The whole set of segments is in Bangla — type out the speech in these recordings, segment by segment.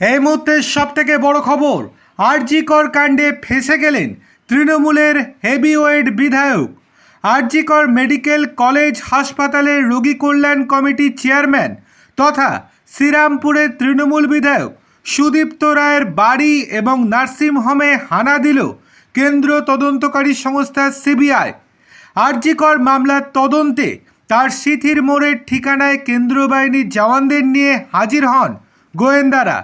এই মুহূর্তে সব থেকে বড় খবর আরজিকর কাণ্ডে ফেসে গেলেন তৃণমূলের হেভিওয়েট বিধায়ক। আরজিকর মেডিকেল কলেজ হাসপাতালের রোগী কল্যাণ কমিটির চেয়ারম্যান তথা শ্রীরামপুরের তৃণমূল বিধায়ক সুদীপ্ত রায়ের বাড়ি এবং নার্সিংহোমে হানা দিল কেন্দ্র তদন্তকারী সংস্থা সিবিআই। আরজিকর মামলার তদন্তে তার সিথির মোড়ের ঠিকানায় কেন্দ্রীয় বাহিনীর জওয়ানদের নিয়ে হাজির হন গোয়েন্দারা।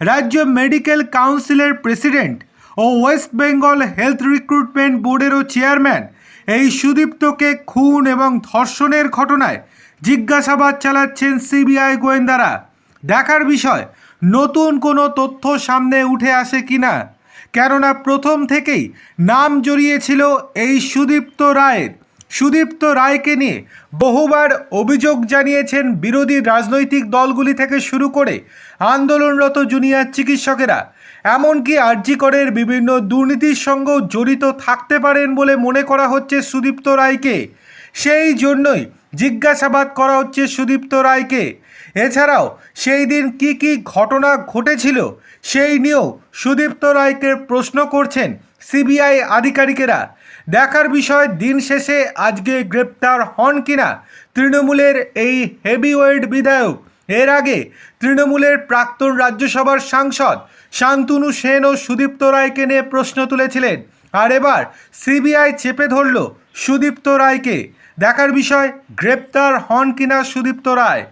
রাজ্য মেডিকেল কাউন্সিলের প্রেসিডেন্ট ও ওয়েস্ট বেঙ্গল হেলথ রিক্রুটমেন্ট বোর্ডেরও চেয়ারম্যান এই সুদীপ্তকে খুন এবং ধর্ষণের ঘটনায় জিজ্ঞাসাবাদ চালাচ্ছেন সিবিআই গোয়েন্দারা। দেখার বিষয়, নতুন কোনো তথ্য সামনে উঠে আসে কি না কেননা প্রথম থেকেই নাম জড়িয়েছিল এই সুদীপ্ত রায়ের। সুদীপ্ত রায়কে নিয়ে বহুবার অভিযোগ জানিয়েছেন বিরোধী রাজনৈতিক দলগুলি থেকে শুরু করে আন্দোলনরত জুনিয়র চিকিৎসকেরা। এমনকি আরজিকরের বিভিন্ন দুর্নীতির সঙ্গেও জড়িত থাকতে পারেন বলে মনে করা হচ্ছে সুদীপ্ত রায়কে। সেই জন্যই জিজ্ঞাসাবাদ করা হচ্ছে সুদীপ্ত রায়কে। এছাড়াও সেই দিন কি কি ঘটনা ঘটেছিল, সেই নিয়েও সুদীপ্ত রায়কে প্রশ্ন করছেন সিবিআই আধিকারিকেরা। দেখার বিষয়, দিন শেষে আজকে গ্রেপ্তার হন কিনা? তৃণমূলের এই হেভিওয়েট বিধায়ক। এর আগে তৃণমূলের প্রাক্তন রাজ্যসভার সাংসদ শান্তনু সেন ও সুদীপ্ত রায়কে নিয়ে প্রশ্ন তুলেছিলেন। আর এবার সিবিআই চেপে ধরল সুদীপ্ত রায়কে। দেখার বিষয়, গ্রেপ্তার হন কিনা সুদীপ্ত রায়?